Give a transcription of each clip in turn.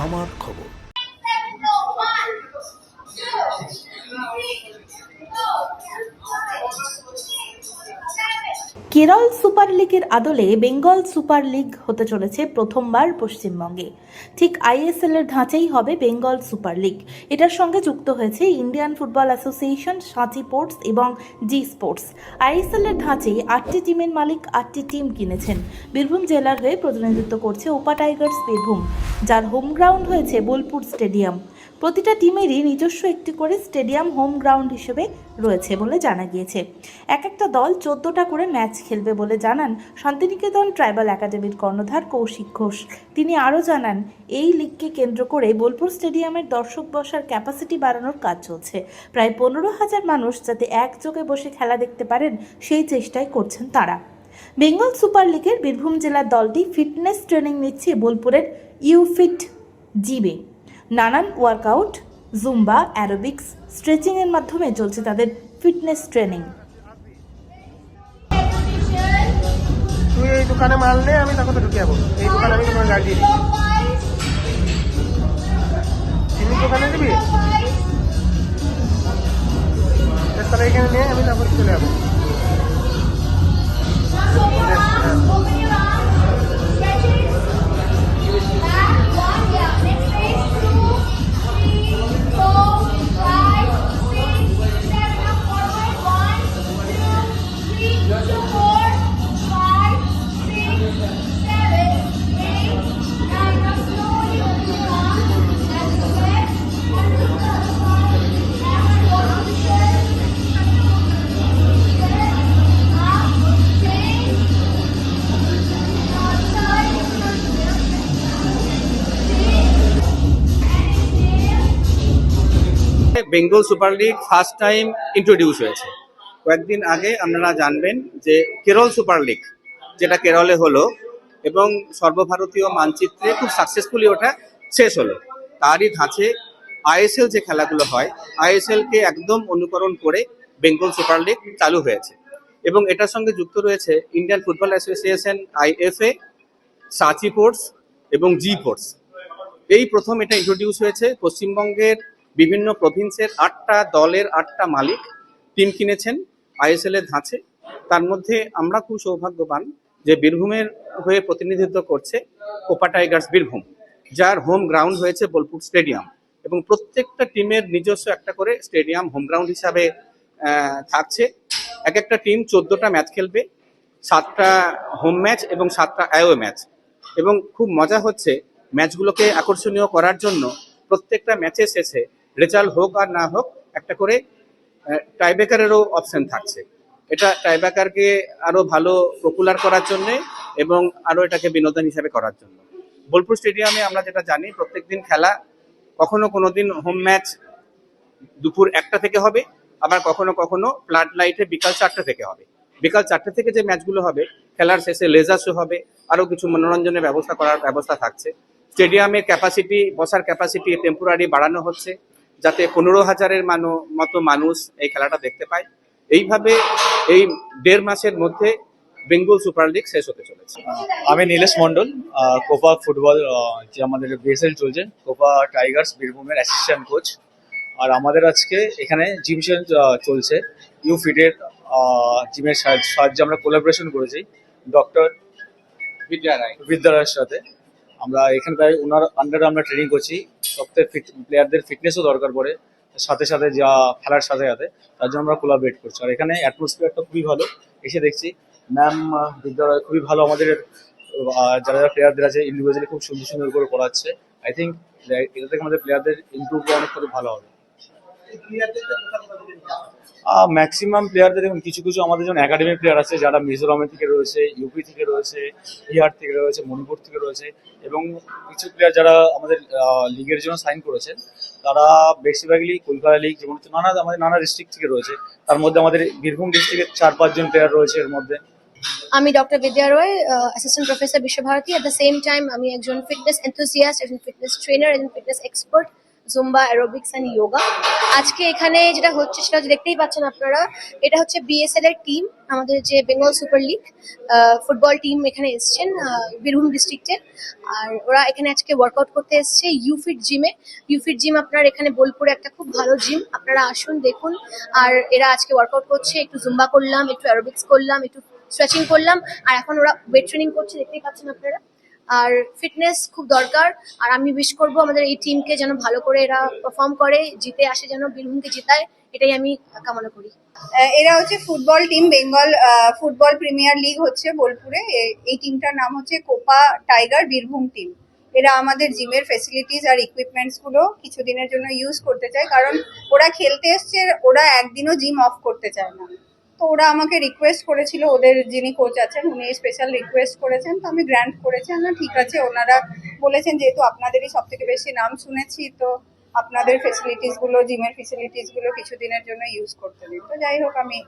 আমার খবর। কেরল সুপার লিগের আদলে বেঙ্গল সুপার লিগ হতে চলেছে প্রথমবার পশ্চিমবঙ্গে। ঠিক আইএসএল এর ধাঁচেই হবে বেঙ্গল সুপার লিগ। এটার সঙ্গে যুক্ত হয়েছে ইন্ডিয়ান ফুটবল অ্যাসোসিয়েশন, সাঁচি স্পোর্টস এবং জি স্পোর্টস। আইএসএল এর ধাঁচে আটটি টিমের মালিক আটটি টিম কিনেছেন। বীরভূম জেলার হয়ে প্রতিনিধিত্ব করছে ওপা টাইগার্স বীরভূম, যার হোম গ্রাউন্ড হয়েছে বোলপুর স্টেডিয়াম। প্রতিটা টিমেরই নিজস্ব একটি করে স্টেডিয়াম হোম গ্রাউন্ড হিসেবে রয়েছে বলে জানা গিয়েছে। এক একটা দল চোদ্দটা করে ম্যাচ খেলবে বলে জানান শান্তিনিকেতন ট্রাইবাল একাডেমির কর্ণধার কৌশিক ঘোষ। তিনি আরও জানান, এই লিগকে কেন্দ্র করে বোলপুর স্টেডিয়ামের দর্শক বসার ক্যাপাসিটি বাড়ানোর কাজ চলছে। প্রায় পনেরো হাজার মানুষ যাতে একযোগে বসে খেলা দেখতে পারেন, সেই চেষ্টাই করছেন তারা। বেঙ্গল সুপার লিগের বীরভূম জেলার দলটি ফিটনেস ট্রেনিং নিচ্ছে বোলপুরের ইউফিট জিবে। নানান ওয়ার্কআউট জুম্বা অ্যারোবিক্স স্ট্রেচিংয়ের মাধ্যমে চলছে তাদের ফিটনেস ট্রেনিং দোকানে আমি তাকে তো ঢুকে যাব এই দোকানে আমি দোকানে এখানে নিয়ে আমি চলে যাব Bengal super league first time introduce হয়েছে। কয়েকদিন আগে আপনারা জানবেন যে কেরল সুপার লিগ, যেটা কেরলে হলো এবং সর্বভারতীয় মানচিত্রে খুব সাকসেসফুলি ওটা শেষ হলো। তারই ধাঁচে আইএসএল যে খেলাগুলো হয় আইএসএল কে একদম অনুকরণ করে বেঙ্গল সুপার লিগ চালু হয়েছে। এবং এটার সঙ্গে যুক্ত রয়েছে ইন্ডিয়ান ফুটবল অ্যাসোসিয়েশন, আইএফএ, সাচি পোর্টস এবং জি পোর্টস এই প্রথম এটা ইন্ট্রোডিউস হয়েছে পশ্চিমবঙ্গের বিভিন্ন প্রভিন্সের আটটা দলের আটটা মালিক টিম কিনেছেন আইএসএল এর ধাঁচে। তার মধ্যে আমরা খুব সৌভাগ্যবান যে বীরভূমের হয়ে প্রতিনিধিত্ব করছে কোপা টাইগার্স বীরভূম, যার হোম গ্রাউন্ড হয়েছে বোলপুর স্টেডিয়াম এবং প্রত্যেকটা টিমের নিজস্ব একটা করে স্টেডিয়াম হোম গ্রাউন্ড হিসাবে থাকছে। এক একটা টিম চোদ্দটা ম্যাচ খেলবে, সাতটা হোম ম্যাচ এবং সাতটা অ্যাওয়ে ম্যাচ এবং খুব মজা হচ্ছে ম্যাচগুলোকে আকর্ষণীয় করার জন্য প্রত্যেকটা ম্যাচের শেষে রেজাল্ট হোক আর না হোক, একটা করে টাইব্রেকারেরও অপশন থাকছে। এটা টাইব্রেকারকে আরও ভালো পপুলার করার জন্য এবং আরও এটাকে বিনোদন হিসাবে করার জন্য। বোলপুর স্টেডিয়ামে আমরা যেটা জানি প্রত্যেক দিন খেলা কখনো কোনো দিন হোম ম্যাচ দুপুর একটা থেকে হবে, আবার কখনো কখনো ফ্লাড লাইটে বিকাল চারটে থেকে হবে। বিকাল চারটে থেকে যে ম্যাচগুলো হবে, খেলার শেষে লেজার শো হবে আরও কিছু মনোরঞ্জনের ব্যবস্থা করার ব্যবস্থা থাকছে। স্টেডিয়ামের ক্যাপাসিটি বসার ক্যাপাসিটি টেম্পোরারি বাড়ানো হচ্ছে। যাতে পনেরো হাজারের মানো মতো মানুষ এই খেলাটা দেখতে পায়। এইভাবে এই দেড় মাসের মধ্যে বেঙ্গল সুপার লিগ শেষ হতে চলেছে। আমি নীলেশ মন্ডল কোপা ফুটবল যে আমাদের বিএসএল চলছে কোপা টাইগার্স বীরভূমের অ্যাসিস্ট্যান্ট কোচ আর আমাদের আজকে এখানে জিম চলছে। ইউ ফিটের জিমের সাহায্যে আমরা কোলাবোরেশন করেছি। ডক্টর বিদ্যা রায় বিদ্যালয়ের সাথে। আমরা এখানে প্রায় ওনার আন্ডারে আমরা ট্রেনিং করছি। সপ্তাহে প্লেয়ারদের ফিটনেসও দরকার পড়ে। সাথে সাথে যা খেলার সাথে সাথে, তার জন্য আমরা কোলাবরেট করছি। আর এখানে অ্যাটমসফিয়ারটা খুবই ভালো। এসে দেখছি। ম্যাম বিদ্যালয় খুবই ভালো আমাদের যারা যারা প্লেয়ারদের আছে ইন্ডিভিজুয়ালি খুব সুন্দর সুন্দর করে পড়াচ্ছে। আই থিঙ্ক এটা থেকে আমাদের প্লেয়ারদের ইমপ্রুভ অনেক ভালো হবে। ম্যাক্সিমাম প্লেয়ারদের দেখুন, কিছু কিছু আমাদের যেমন একাডেমি প্লেয়ার আছে, যারা মিজোরামে থেকে রয়েছে ইউপি থেকে রয়েছে বিহার থেকে রয়েছে, মণিপুর থেকে রয়েছে, এবং কিছু প্লেয়ার যারা আমাদের লিগের জন্য সাইন করেছেন, তারা বেশিরভাগই কলকাতা লিগ যেমন নানা, আমাদের নানা ডিস্ট্রিক্ট থেকে রয়েছে। তার মধ্যে আমাদের বীরভূম ডিস্ট্রিক্টের চার পাঁচজন প্লেয়ার রয়েছে এর মধ্যে। আমি doctor Vidya Roy assistant professor Visvabharati. At the same time আমি একজন ফিটনেস এনথুসিয়াস্ট একজন ফিটনেস ট্রেনার একজন fitness expert Zumba aerobics and yoga আজকে এখানে যেটা হচ্ছে সেটা দেখতেই পাচ্ছেন আপনারা, এটা হচ্ছে বিএসএল এর টিম আমাদের যে Bengal super league football team এখানে এসছেন বীরভূম ডিস্ট্রিক্টের আর ওরা এখানে আজকে ওয়ার্কআউট করতে এসছে ইউফিট জিমে ইউফিট জিম আপনার এখানে বোলপুরে একটা খুব ভালো জিম আপনারা আসুন, দেখুন। আর এরা আজকে ওয়ার্কআউট করছে, একটু জুম্বা করলাম, একটু অ্যারোবিক্স করলাম, একটু স্ট্রেচিং করলাম। আর এখন ওরা ওয়েট ট্রেনিং করছে, দেখতেই পাচ্ছেন আপনারা। আর ফিটনেস খুব দরকার। আর আমি উইশ করব আমাদের এই টিমকে যেন ভালো করে এরা পারফর্ম করে, জিতে আসে যেন, বীরভূমকে জিতায়, এটাই আমি কামনা করি। এরা হচ্ছে football team Bengal football premier league হচ্ছে বোলপুরে। এই টিমটার নাম হচ্ছে কোপা টাইগার বীরভূম টিম এরা আমাদের জিমের ফেসিলিটিস আর ইকুইপমেন্টসগুলো কিছুদিনের জন্য ইউজ করতে চায়। কারণ ওরা খেলতে এসছে, ওরা একদিনও জিম অফ করতে চায় না। তো ওরা আমাকে রিকোয়েস্ট করেছিল, ওদের যিনি কোচ আছেন, উনি স্পেশাল রিকোয়েস্ট করেছেন, তো আমি গ্র্যান্ট করেছি। না ঠিক আছে। ওনারা বলেছেন, যেহেতু আপনাদেরই সব থেকে বেশি নাম শুনেছি, তো আপনাদের ফেসিলিটিসগুলো জিমের ফেসিলিটিসগুলো কিছুদিনের জন্য ইউজ করতে দিন তো যাই হোক, আমি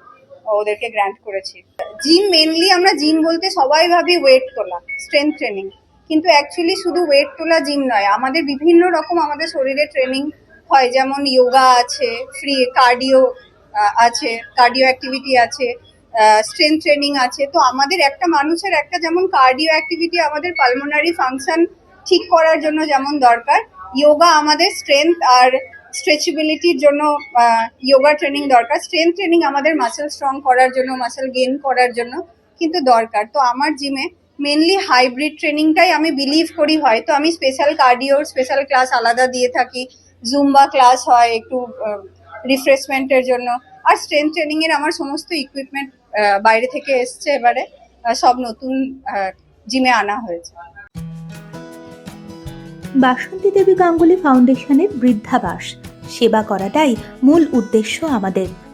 ওদেরকে গ্র্যান্ট করেছি। জিম মেনলি আমরা জিম বলতে সবাই ভাবি ওয়েট তোলা স্ট্রেংথ ট্রেনিং কিন্তু অ্যাকচুয়ালি শুধু ওয়েট তোলা জিম নয়, আমাদের বিভিন্ন রকম আমাদের শরীরে ট্রেনিং হয়। যেমন যোগা আছে ফ্রি কার্ডিও আছে কার্ডিও অ্যাক্টিভিটি আছে স্ট্রেংথ ট্রেনিং আছে। তো আমাদের একটা মানুষের একটা যেমন কার্ডিও অ্যাক্টিভিটি আমাদের পালমোনারি ফাংশন ঠিক করার জন্য যেমন দরকার যোগা আমাদের স্ট্রেংথ আর স্ট্রেচেবিলিটির জন্য যোগা ট্রেনিং দরকার। স্ট্রেংথ ট্রেনিং আমাদের মাসেল স্ট্রং করার জন্য মাসেল গেইন করার জন্য কিন্তু দরকার। তো আমার জিমে মেনলি হাইব্রিড ট্রেনিংটাই আমি বিলিভ করি হয় তো আমি স্পেশাল কার্ডিওর স্পেশাল ক্লাস আলাদা দিয়ে থাকি। জুম্বা ক্লাস হয়, একটু রিফ্রেশমেন্টের জন্য। আর স্ট্রেংথ ট্রেনিং এর আমার সমস্ত ইকুইপমেন্ট বাইরে থেকে এসছে এবারে। সব নতুন জিমে আনা হয়েছে। বাসন্তী দেবী গাঙ্গুলি ফাউন্ডেশনের বৃদ্ধাবাস। সেবা করাটাই মূল উদ্দেশ্য আমাদের।